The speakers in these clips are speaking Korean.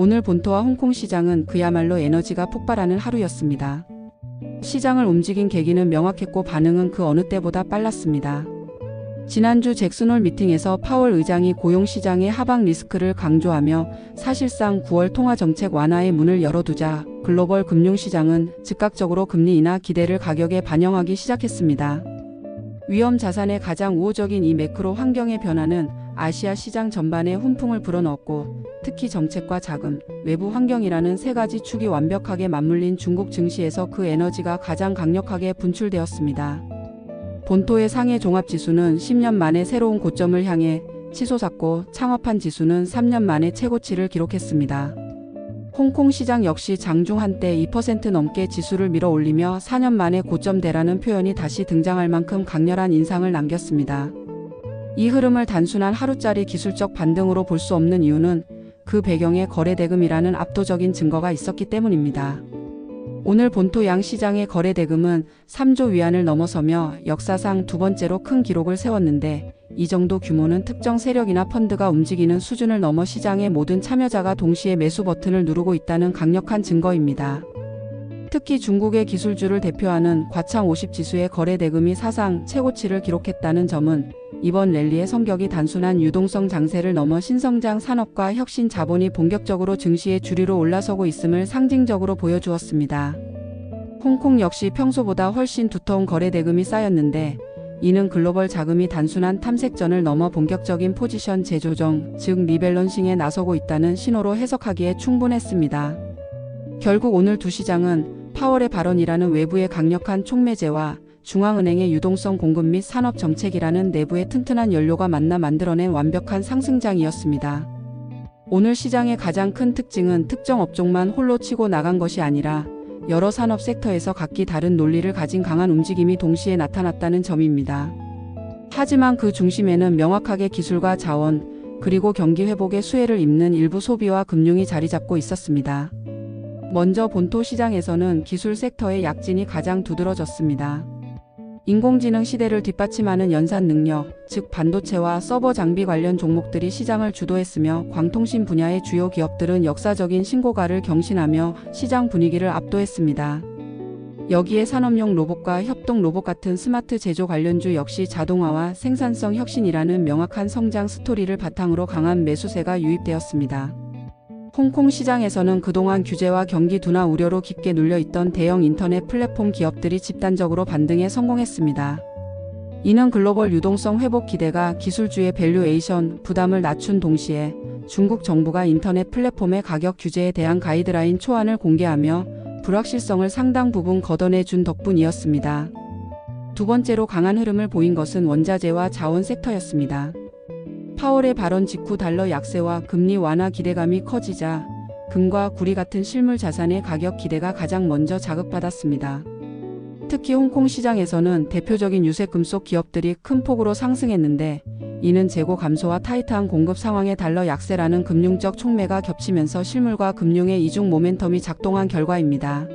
오늘 본토와 홍콩 시장은 그야말로 에너지가 폭발하는 하루였습니다. 시장을 움직인 계기는 명확했고 반응은 그 어느 때보다 빨랐습니다. 지난주 잭슨홀 미팅에서 파월 의장이 고용시장의 하방 리스크를 강조하며 사실상 9월 통화정책 완화의 문을 열어두자 글로벌 금융시장은 즉각적으로 금리 인하 기대를 가격에 반영하기 시작했습니다. 위험 자산의 가장 우호적인 이 매크로 환경의 변화는 아시아 시장 전반에 훈풍을 불어넣었고 특히 정책과 자금, 외부 환경이라는 세 가지 축이 완벽하게 맞물린 중국 증시에서 그 에너지가 가장 강력하게 분출되었습니다. 본토의 상해 종합지수는 10년 만에 새로운 고점을 향해 치솟았고 창업한 지수는 3년 만에 최고치를 기록했습니다. 홍콩 시장 역시 장중 한때 2% 넘게 지수를 밀어 올리며 4년 만에 고점대라는 표현이 다시 등장할 만큼 강렬한 인상을 남겼습니다. 이 흐름을 단순한 하루짜리 기술적 반등으로 볼 수 없는 이유는 그 배경에 거래대금이라는 압도적인 증거가 있었기 때문입니다. 오늘 본토 양 시장의 거래대금은 3조 위안을 넘어서며 역사상 두 번째로 큰 기록을 세웠는데 이 정도 규모는 특정 세력이나 펀드가 움직이는 수준을 넘어 시장의 모든 참여자가 동시에 매수 버튼을 누르고 있다는 강력한 증거입니다. 특히 중국의 기술주를 대표하는 과창 50 지수의 거래 대금이 사상 최고치를 기록했다는 점은 이번 랠리의 성격이 단순한 유동성 장세를 넘어 신성장 산업과 혁신 자본이 본격적으로 증시의 주류로 올라서고 있음을 상징적으로 보여주었습니다. 홍콩 역시 평소보다 훨씬 두터운 거래 대금이 쌓였는데 이는 글로벌 자금이 단순한 탐색전을 넘어 본격적인 포지션 재조정, 즉 리밸런싱에 나서고 있다는 신호로 해석하기에 충분했습니다. 결국 오늘 두 시장은 파월의 발언이라는 외부의 강력한 촉매제와 중앙은행의 유동성 공급 및 산업 정책이라는 내부의 튼튼한 연료가 만나 만들어낸 완벽한 상승장이었습니다. 오늘 시장의 가장 큰 특징은 특정 업종만 홀로 치고 나간 것이 아니라 여러 산업 섹터에서 각기 다른 논리를 가진 강한 움직임이 동시에 나타났다는 점입니다. 하지만 그 중심에는 명확하게 기술과 자원, 그리고 경기 회복의 수혜를 입는 일부 소비와 금융이 자리 잡고 있었습니다. 먼저 본토 시장에서는 기술 섹터의 약진이 가장 두드러졌습니다. 인공지능 시대를 뒷받침하는 연산 능력, 즉 반도체와 서버 장비 관련 종목들이 시장을 주도했으며 광통신 분야의 주요 기업들은 역사적인 신고가를 경신하며 시장 분위기를 압도했습니다. 여기에 산업용 로봇과 협동 로봇 같은 스마트 제조 관련주 역시 자동화와 생산성 혁신이라는 명확한 성장 스토리를 바탕으로 강한 매수세가 유입되었습니다. 홍콩 시장에서는 그동안 규제와 경기 둔화 우려로 깊게 눌려있던 대형 인터넷 플랫폼 기업들이 집단적으로 반등에 성공했습니다. 이는 글로벌 유동성 회복 기대가 기술주의 밸류에이션 부담을 낮춘 동시에 중국 정부가 인터넷 플랫폼의 가격 규제에 대한 가이드라인 초안을 공개하며 불확실성을 상당 부분 걷어내 준 덕분이었습니다. 두 번째로 강한 흐름을 보인 것은 원자재와 자원 섹터였습니다. 파월의 발언 직후 달러 약세와 금리 완화 기대감이 커지자 금과 구리 같은 실물 자산의 가격 기대가 가장 먼저 자극받았습니다. 특히 홍콩 시장에서는 대표적인 유색 금속 기업들이 큰 폭으로 상승했는데 이는 재고 감소와 타이트한 공급 상황의 달러 약세라는 금융적 촉매가 겹치면서 실물과 금융의 이중 모멘텀이 작동한 결과입니다.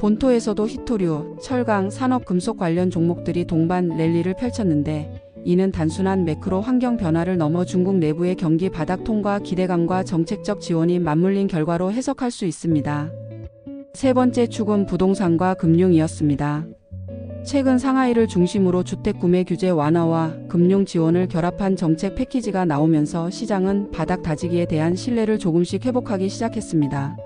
본토에서도 히토류, 철강, 산업 금속 관련 종목들이 동반 랠리를 펼쳤는데 이는 단순한 매크로 환경 변화를 넘어 중국 내부의 경기 바닥 통과 기대감과 정책적 지원이 맞물린 결과로 해석할 수 있습니다. 세 번째 축은 부동산과 금융이었습니다. 최근 상하이를 중심으로 주택 구매 규제 완화와 금융 지원을 결합한 정책 패키지가 나오면서 시장은 바닥 다지기에 대한 신뢰를 조금씩 회복하기 시작했습니다.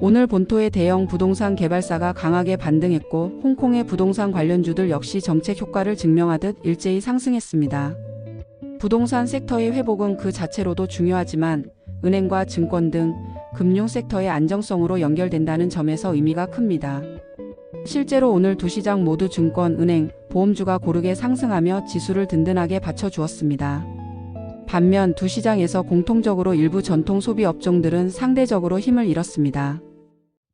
오늘 본토의 대형 부동산 개발사가 강하게 반등했고 홍콩의 부동산 관련주들 역시 정책 효과를 증명하듯 일제히 상승했습니다. 부동산 섹터의 회복은 그 자체로도 중요하지만 은행과 증권 등 금융 섹터의 안정성으로 연결된다는 점에서 의미가 큽니다. 실제로 오늘 두 시장 모두 증권, 은행, 보험주가 고르게 상승하며 지수를 든든하게 받쳐주었습니다. 반면 두 시장에서 공통적으로 일부 전통 소비 업종들은 상대적으로 힘을 잃었습니다.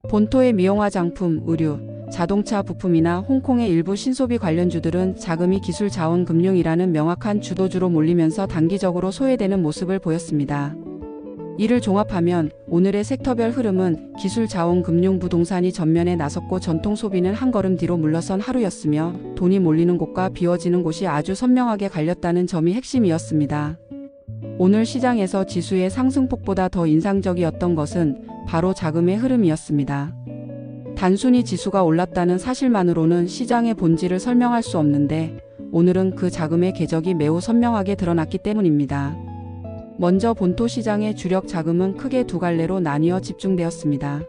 본토의 미용화 장품, 의류, 자동차 부품이나 홍콩의 일부 신소비 관련주들은 자금이 기술 자원 금융이라는 명확한 주도주로 몰리면서 단기적으로 소외되는 모습을 보였습니다. 이를 종합하면 오늘의 섹터별 흐름은 기술 자원 금융 부동산이 전면에 나섰고 전통 소비는 한 걸음 뒤로 물러선 하루였으며 돈이 몰리는 곳과 비워지는 곳이 아주 선명하게 갈렸다는 점이 핵심이었습니다. 오늘 시장에서 지수의 상승폭보다 더 인상적이었던 것은 바로 자금의 흐름이었습니다. 단순히 지수가 올랐다는 사실만으로는 시장의 본질을 설명할 수 없는데 오늘은 그 자금의 궤적이 매우 선명하게 드러났기 때문입니다. 먼저 본토 시장의 주력 자금은 크게 두 갈래로 나뉘어 집중되었습니다.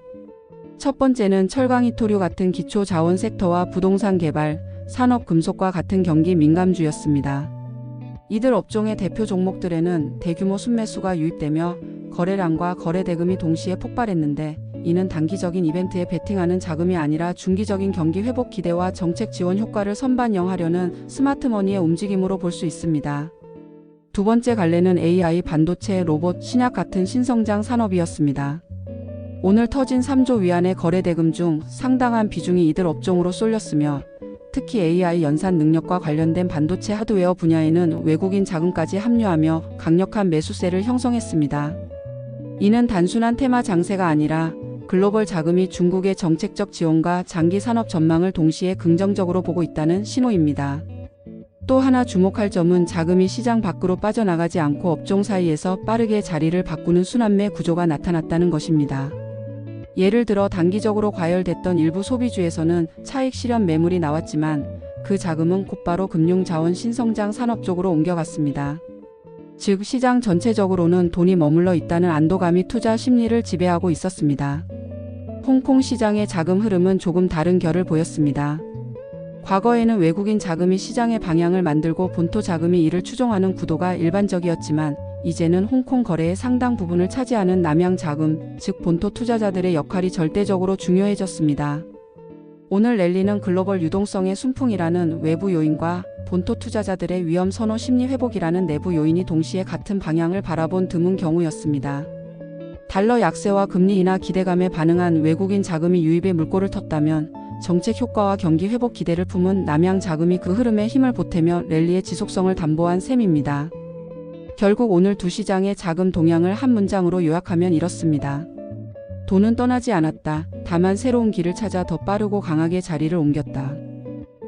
첫 번째는 철강이 토류 같은 기초 자원 섹터와 부동산 개발, 산업 금속과 같은 경기 민감주였습니다. 이들 업종의 대표 종목들에는 대규모 순매수가 유입되며 거래량과 거래 대금이 동시에 폭발했는데 이는 단기적인 이벤트에 베팅하는 자금이 아니라 중기적인 경기 회복 기대와 정책 지원 효과를 선반영하려는 스마트머니의 움직임으로 볼 수 있습니다. 두 번째 갈래는 AI, 반도체, 로봇, 신약 같은 신성장 산업이었습니다. 오늘 터진 3조 위안의 거래 대금 중 상당한 비중이 이들 업종으로 쏠렸으며 특히 AI 연산 능력과 관련된 반도체 하드웨어 분야에는 외국인 자금까지 합류하며 강력한 매수세를 형성했습니다. 이는 단순한 테마 장세가 아니라 글로벌 자금이 중국의 정책적 지원과 장기 산업 전망을 동시에 긍정적으로 보고 있다는 신호입니다. 또 하나 주목할 점은 자금이 시장 밖으로 빠져나가지 않고 업종 사이에서 빠르게 자리를 바꾸는 순환매 구조가 나타났다는 것입니다. 예를 들어 단기적으로 과열됐던 일부 소비주에서는 차익 실현 매물이 나왔지만 그 자금은 곧바로 금융자원 신성장 산업 쪽으로 옮겨갔습니다. 즉 시장 전체적으로는 돈이 머물러 있다는 안도감이 투자 심리를 지배하고 있었습니다. 홍콩 시장의 자금 흐름은 조금 다른 결을 보였습니다. 과거에는 외국인 자금이 시장의 방향을 만들고 본토 자금이 이를 추종하는 구도가 일반적이었지만 이제는 홍콩 거래의 상당 부분을 차지하는 남양 자금, 즉 본토 투자자들의 역할이 절대적으로 중요해졌습니다. 오늘 랠리는 글로벌 유동성의 순풍이라는 외부 요인과 본토 투자자들의 위험 선호 심리 회복이라는 내부 요인이 동시에 같은 방향을 바라본 드문 경우였습니다. 달러 약세와 금리 인하 기대감에 반응한 외국인 자금이 유입의 물꼬를 텄다면 정책 효과와 경기 회복 기대를 품은 남양 자금이 그 흐름에 힘을 보태며 랠리의 지속성을 담보한 셈입니다. 결국 오늘 두 시장의 자금 동향을 한 문장으로 요약하면 이렇습니다. 돈은 떠나지 않았다. 다만 새로운 길을 찾아 더 빠르고 강하게 자리를 옮겼다.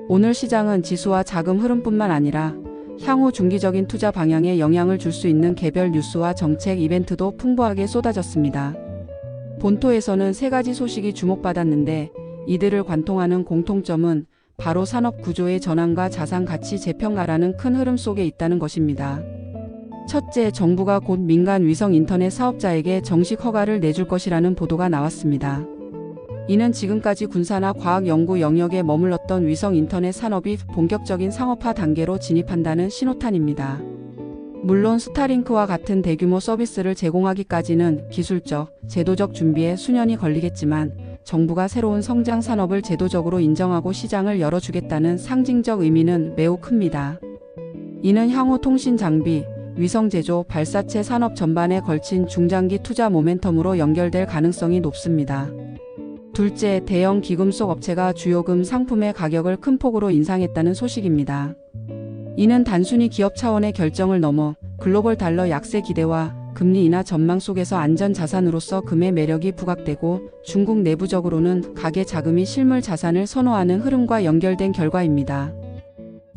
오늘 시장은 지수와 자금 흐름뿐만 아니라 향후 중기적인 투자 방향에 영향을 줄 수 있는 개별 뉴스와 정책 이벤트도 풍부하게 쏟아졌습니다. 본토에서는 세 가지 소식이 주목받았는데 이들을 관통하는 공통점은 바로 산업 구조의 전환과 자산 가치 재평가라는 큰 흐름 속에 있다는 것입니다. 첫째, 정부가 곧 민간 위성 인터넷 사업자에게 정식 허가를 내줄 것이라는 보도가 나왔습니다. 이는 지금까지 군사나 과학 연구 영역에 머물렀던 위성 인터넷 산업이 본격적인 상업화 단계로 진입한다는 신호탄입니다. 물론 스타링크와 같은 대규모 서비스를 제공하기까지는 기술적, 제도적 준비에 수년이 걸리겠지만 정부가 새로운 성장 산업을 제도적으로 인정하고 시장을 열어주겠다는 상징적 의미는 매우 큽니다. 이는 향후 통신 장비, 위성 제조, 발사체 산업 전반에 걸친 중장기 투자 모멘텀으로 연결될 가능성이 높습니다. 둘째, 대형 기금속 업체가 주요금 상품의 가격을 큰 폭으로 인상했다는 소식입니다. 이는 단순히 기업 차원의 결정을 넘어 글로벌 달러 약세 기대와 금리 인하 전망 속에서 안전 자산으로서 금의 매력이 부각되고 중국 내부적으로는 가계 자금이 실물 자산을 선호하는 흐름과 연결된 결과입니다.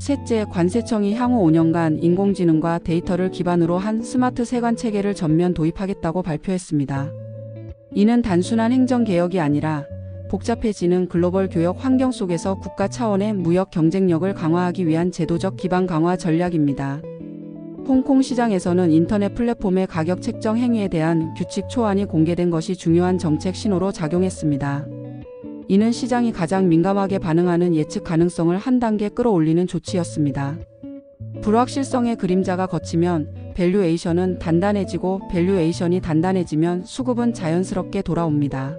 셋째, 관세청이 향후 5년간 인공지능과 데이터를 기반으로 한 스마트 세관 체계를 전면 도입하겠다고 발표했습니다. 이는 단순한 행정개혁이 아니라 복잡해지는 글로벌 교역 환경 속에서 국가 차원의 무역 경쟁력을 강화하기 위한 제도적 기반 강화 전략입니다. 홍콩 시장에서는 인터넷 플랫폼의 가격 책정 행위에 대한 규칙 초안이 공개된 것이 중요한 정책 신호로 작용했습니다. 이는 시장이 가장 민감하게 반응하는 예측 가능성을 한 단계 끌어올리는 조치였습니다. 불확실성의 그림자가 걷히면 밸류에이션은 단단해지고 밸류에이션이 단단해지면 수급은 자연스럽게 돌아옵니다.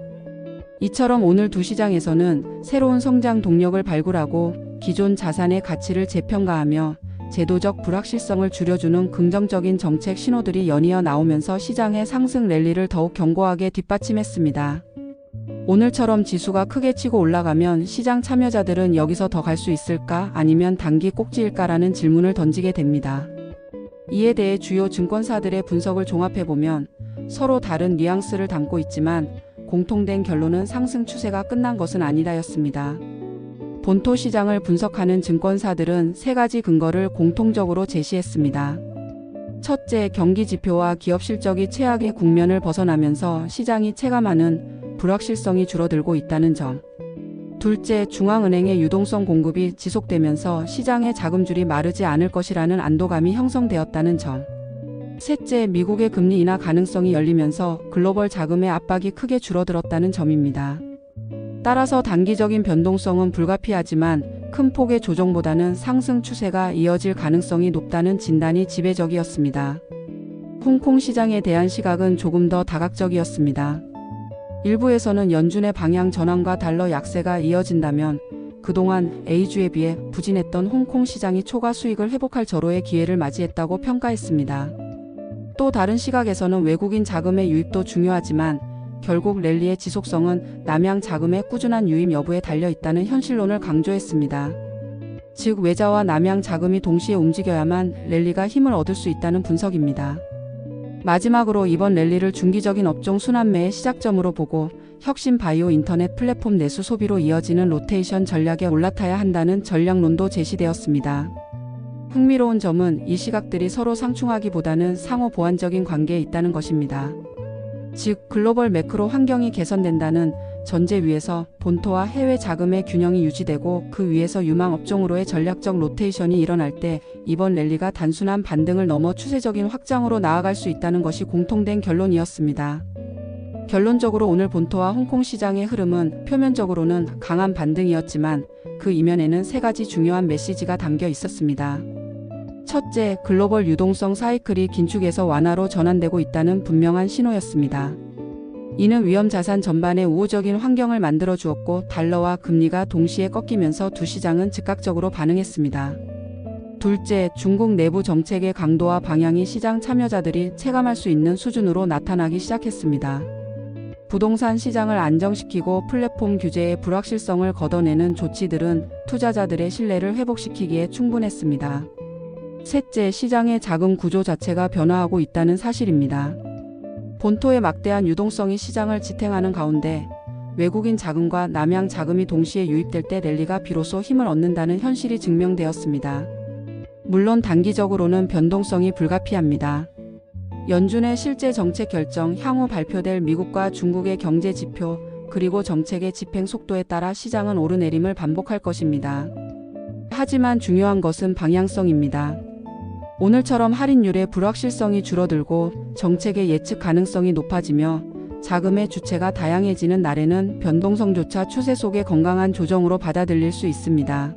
이처럼 오늘 두 시장에서는 새로운 성장 동력을 발굴하고 기존 자산의 가치를 재평가하며 제도적 불확실성을 줄여주는 긍정적인 정책 신호들이 연이어 나오면서 시장의 상승 랠리를 더욱 견고하게 뒷받침했습니다. 오늘처럼 지수가 크게 치고 올라가면 시장 참여자들은 여기서 더 갈 수 있을까 아니면 단기 꼭지일까라는 질문을 던지게 됩니다. 이에 대해 주요 증권사들의 분석을 종합해보면 서로 다른 뉘앙스를 담고 있지만 공통된 결론은 상승 추세가 끝난 것은 아니다였습니다. 본토 시장을 분석하는 증권사들은 세 가지 근거를 공통적으로 제시했습니다. 첫째, 경기 지표와 기업 실적이 최악의 국면을 벗어나면서 시장이 체감하는 불확실성이 줄어들고 있다는 점. 둘째, 중앙은행의 유동성 공급이 지속되면서 시장의 자금줄이 마르지 않을 것이라는 안도감이 형성되었다는 점. 셋째, 미국의 금리 인하 가능성이 열리면서 글로벌 자금의 압박이 크게 줄어들었다는 점입니다. 따라서 단기적인 변동성은 불가피하지만 큰 폭의 조정보다는 상승 추세가 이어질 가능성이 높다는 진단이 지배적이었습니다. 홍콩 시장에 대한 시각은 조금 더 다각적이었습니다. 일부에서는 연준의 방향 전환과 달러 약세가 이어진다면 그동안 A주에 비해 부진했던 홍콩 시장이 초과 수익을 회복할 절호의 기회를 맞이했다고 평가했습니다. 또 다른 시각에서는 외국인 자금의 유입도 중요하지만 결국 랠리의 지속성은 남양 자금의 꾸준한 유입 여부에 달려 있다는 현실론을 강조했습니다. 즉 외자와 남양 자금이 동시에 움직여야만 랠리가 힘을 얻을 수 있다는 분석입니다. 마지막으로 이번 랠리를 중기적인 업종 순환매의 시작점으로 보고 혁신 바이오 인터넷 플랫폼 내수 소비로 이어지는 로테이션 전략에 올라타야 한다는 전략론도 제시되었습니다. 흥미로운 점은 이 시각들이 서로 상충하기보다는 상호 보완적인 관계에 있다는 것입니다. 즉 글로벌 매크로 환경이 개선된다는 전제 위에서 본토와 해외 자금의 균형이 유지되고 그 위에서 유망 업종으로의 전략적 로테이션이 일어날 때 이번 랠리가 단순한 반등을 넘어 추세적인 확장으로 나아갈 수 있다는 것이 공통된 결론이었습니다. 결론적으로 오늘 본토와 홍콩 시장의 흐름은 표면적으로는 강한 반등이었지만 그 이면에는 세 가지 중요한 메시지가 담겨 있었습니다. 첫째, 글로벌 유동성 사이클이 긴축에서 완화로 전환되고 있다는 분명한 신호였습니다. 이는 위험 자산 전반에 우호적인 환경을 만들어 주었고 달러와 금리가 동시에 꺾이면서 두 시장은 즉각적으로 반응했습니다. 둘째, 중국 내부 정책의 강도와 방향이 시장 참여자들이 체감할 수 있는 수준으로 나타나기 시작했습니다. 부동산 시장을 안정시키고 플랫폼 규제의 불확실성을 걷어내는 조치들은 투자자들의 신뢰를 회복시키기에 충분했습니다. 셋째, 시장의 자금 구조 자체가 변화하고 있다는 사실입니다. 본토의 막대한 유동성이 시장을 지탱하는 가운데 외국인 자금과 남양 자금이 동시에 유입될 때 랠리가 비로소 힘을 얻는다는 현실이 증명되었습니다. 물론 단기적으로는 변동성이 불가피합니다. 연준의 실제 정책 결정, 향후 발표될 미국과 중국의 경제 지표, 그리고 정책의 집행 속도에 따라 시장은 오르내림을 반복할 것입니다. 하지만 중요한 것은 방향성입니다. 오늘처럼 할인율의 불확실성이 줄어들고 정책의 예측 가능성이 높아지며 자금의 주체가 다양해지는 날에는 변동성조차 추세 속의 건강한 조정으로 받아들일 수 있습니다.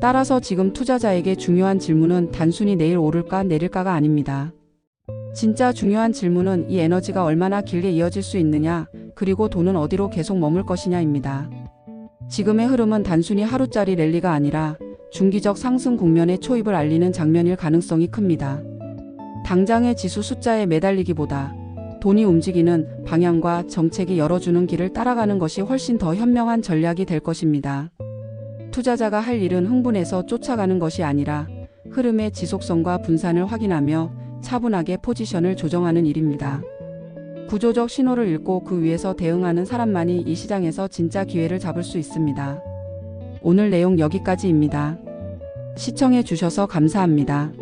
따라서 지금 투자자에게 중요한 질문은 단순히 내일 오를까 내릴까가 아닙니다. 진짜 중요한 질문은 이 에너지가 얼마나 길게 이어질 수 있느냐, 그리고 돈은 어디로 계속 머물 것이냐입니다. 지금의 흐름은 단순히 하루짜리 랠리가 아니라 중기적 상승 국면의 초입을 알리는 장면일 가능성이 큽니다. 당장의 지수 숫자에 매달리기보다 돈이 움직이는 방향과 정책이 열어주는 길을 따라가는 것이 훨씬 더 현명한 전략이 될 것입니다. 투자자가 할 일은 흥분해서 쫓아가는 것이 아니라 흐름의 지속성과 분산을 확인하며 차분하게 포지션을 조정하는 일입니다. 구조적 신호를 읽고 그 위에서 대응하는 사람만이 이 시장에서 진짜 기회를 잡을 수 있습니다. 오늘 내용 여기까지입니다. 시청해 주셔서 감사합니다.